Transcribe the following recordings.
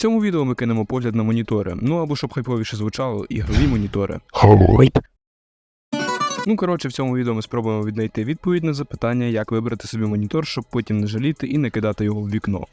цьому відео ми кинемо погляд на монітори, ну або щоб хайповіше звучало, ігрові монітори. Ну коротше, в цьому відео ми спробуємо віднайти відповідь на запитання, як вибрати собі монітор, щоб потім не жаліти і не кидати його в вікно.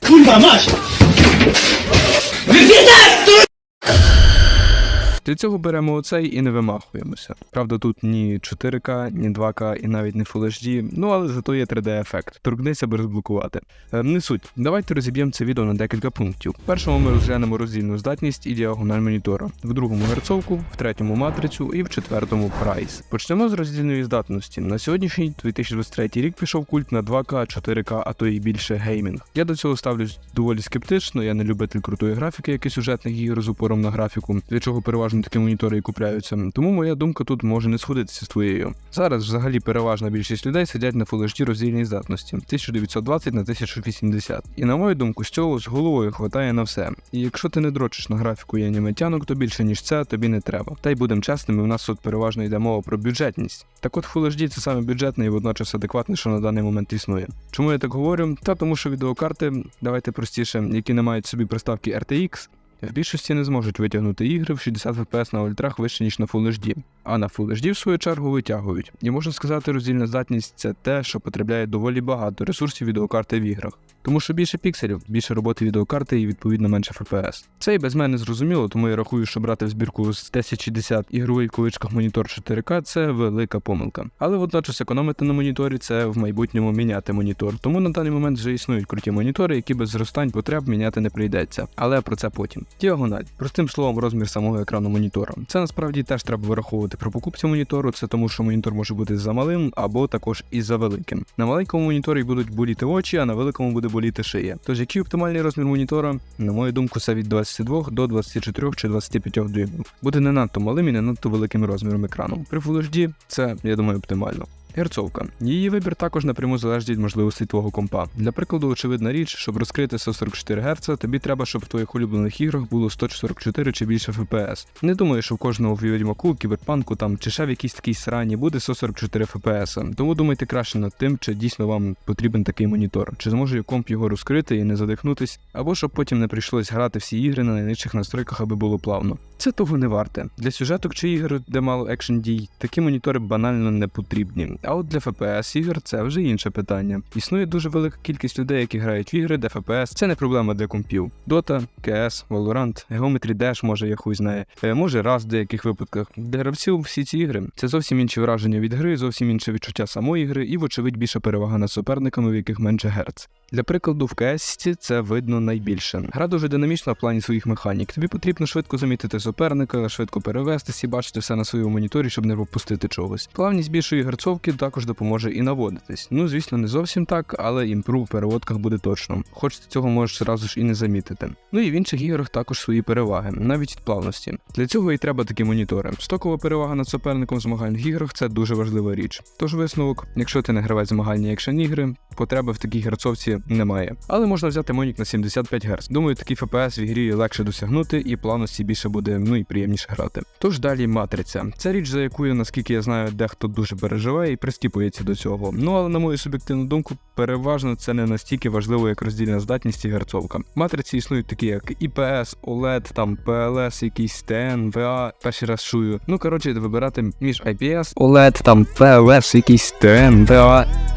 Для цього беремо оцей і не вимахуємося. Правда, тут ні 4К, ні 2К і навіть не Full HD, ну але зато є 3D-ефект. Торкнися, аби розблокувати. Е, не суть. Давайте розіб'ємо це відео на декілька пунктів. В першому ми розглянемо роздільну здатність і діагональ монітора, в другому герцовку, в третьому матрицю і в четвертому прайс. Почнемо з роздільної здатності. На сьогоднішній 2023 рік пішов культ на 2К, 4К, а то і більше геймінг. Я до цього ставлюсь доволі скептично, я не любитель крутої графіки, як і сюжетних ігор з упором на графіку, для чого переважно такі монітори і купляються. Тому моя думка тут може не сходитися з твоєю. Зараз взагалі переважна більшість людей сидять на Full HD роздільній здатності 1920 на 1080. І на мою думку, з цього з головою хватає на все. І якщо ти не дрочиш на графіку і аніматянок, то більше ніж це тобі не треба. Та й будемо чесними, в нас тут переважно йде мова про бюджетність. Так от Full HD це саме бюджетне і водночас адекватне, що на даний момент існує. Чому я так говорю? Та тому, що відеокарти, давайте простіше, які не мають собі приставки RTX, в більшості не зможуть витягнути ігри в 60 FPS на ультрах вище, ніж на Full HD. А на Full HD, в свою чергу, витягують. І можна сказати, роздільна здатність це те, що потребляє доволі багато ресурсів відеокарти в іграх. Тому що більше пікселів, більше роботи відеокарти і відповідно менше FPS. Це і без мене зрозуміло, тому я рахую, що брати в збірку з 1060 ігровий в кавичках монітор 4К це велика помилка. Але водночас економити на моніторі це в майбутньому міняти монітор. Тому на даний момент вже існують круті монітори, які без зростань потреб міняти не прийдеться. Але про це потім. Діагональ, простим словом, розмір самого екрану монітора. Це насправді теж треба вираховувати при покупці монітору. Це тому, що монітор може бути замалим або також і за великим. На маленькому моніторі будуть боліти очі, а на великому буде боліти шия. Тож який оптимальний розмір монітора, на мою думку, це від 22 до 24 чи 25 дюймів. Буде не надто малим і не надто великим розміром екрану. При Full HD це, я думаю, оптимально. Герцовка. Її вибір також напряму залежить від можливостей твого компа. Для прикладу, очевидна річ, щоб розкрити 144 Гц, тобі треба, щоб в твоїх улюблених іграх було 144 чи більше FPS. Не думаю, що в кожного в відьмаку, кіберпанку там чи ще в якійсь такій срані буде 144 FPS. Тому думайте краще над тим, чи дійсно вам потрібен такий монітор, чи зможе комп його розкрити і не задихнутись, або щоб потім не прийшлось грати всі ігри на найнижчих настройках, аби було плавно. Це того не варте. Для сюжеток чи ігор, де мало екшн дій, такі монітори банально не потрібні. А от для FPS ігор це вже інше питання. Існує дуже велика кількість людей, які грають в ігри, де FPS це не проблема для компів. Dota, CS, Valorant, Geometry Dash, може я хуй знає, е, може раз в деяких випадках. Для гравців всі ці ігри це зовсім інші враження від гри, зовсім інше відчуття самої гри і, вочевидь, більша перевага над суперниками, в яких менше герц. Для прикладу, в CS це видно найбільше. Гра дуже динамічна в плані своїх механік. Тобі потрібно швидко замітити суперника, швидко перевестись і бачити все на своєму моніторі, щоб не пропустити чогось. Плавність більшої герцовки також допоможе і наводитись. Ну, звісно, не зовсім так, але імпру в переводках буде точно. Хоч ти цього можеш зразу ж і не замітити. Ну і в інших іграх також свої переваги, навіть від плавності. Для цього і треба такі монітори. Стокова перевага над суперником в змагальних іграх це дуже важлива річ. Тож висновок, якщо ти не гравець змагальні екшен ігри, потреби в такій герцовці немає. Але можна взяти монік на 75 Гц. Думаю, такий FPS в ігрі легше досягнути, і плавності більше буде, ну і приємніше грати. Тож далі матриця. Це річ, за якою, наскільки я знаю, дехто дуже переживає і пристіпується до цього. Ну але на мою суб'єктивну думку, переважно це не настільки важливо, як роздільна здатність і герцовка. Матриці існують такі, як IPS, OLED, там PLS, якийсь TN, VA, перший раз чую. Ну коротше, вибирати між IPS, OLED, там PLS, якийсь TN, VA.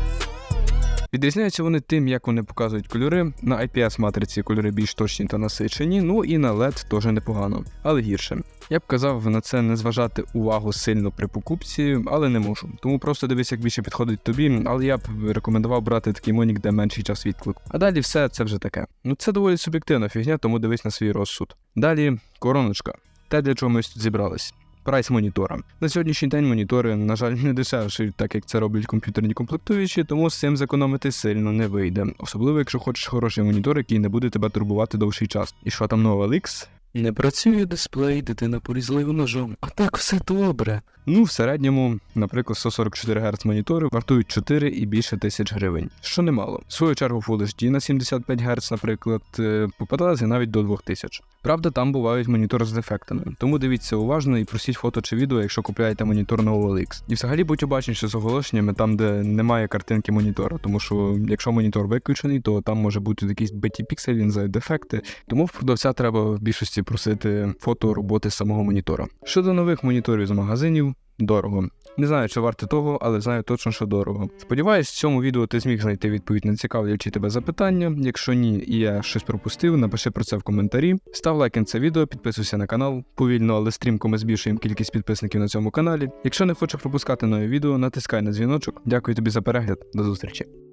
Відрізняються вони тим, як вони показують кольори. На IPS матриці кольори більш точні та насичені, ну і на LED теж непогано, але гірше. Я б казав на це не зважати увагу сильно при покупці, але не можу. Тому просто дивись, як більше підходить тобі, але я б рекомендував брати такий монік, де менший час відклику. А далі все це вже таке. Ну це доволі суб'єктивна фігня, тому дивись на свій розсуд. Далі короночка. Те, для чого ми тут зібрались. Прайс монітора. На сьогоднішній день монітори, на жаль, не дешевші, так як це роблять комп'ютерні комплектуючі, тому з цим зекономити сильно не вийде. Особливо, якщо хочеш хороший монітор, який не буде тебе турбувати довший час. І що там нова LX? Не працює дисплей, дитина порізала його ножом. А так все добре. Ну, в середньому, наприклад, 144 Гц монітори вартують 4 і більше тисяч гривень, що немало. В свою чергу Full HD на 75 Гц, наприклад, е, попадалися навіть до 2000. Правда, там бувають монітори з дефектами, тому дивіться уважно і просіть фото чи відео, якщо купляєте монітор на OLX. І взагалі будь обачніше з оголошеннями там, де немає картинки монітора, тому що якщо монітор виключений, то там може бути якісь биті пікселі, за дефекти. Тому в продавця треба в більшості просити фото роботи самого монітора. Щодо нових моніторів з магазинів, дорого. Не знаю, чи варте того, але знаю точно, що дорого. Сподіваюсь, в цьому відео ти зміг знайти відповідь на цікавлячі тебе запитання. Якщо ні, і я щось пропустив, напиши про це в коментарі. Став лайк на це відео, підписуйся на канал. Повільно, але стрімко ми збільшуємо кількість підписників на цьому каналі. Якщо не хочеш пропускати нові відео, натискай на дзвіночок. Дякую тобі за перегляд. До зустрічі.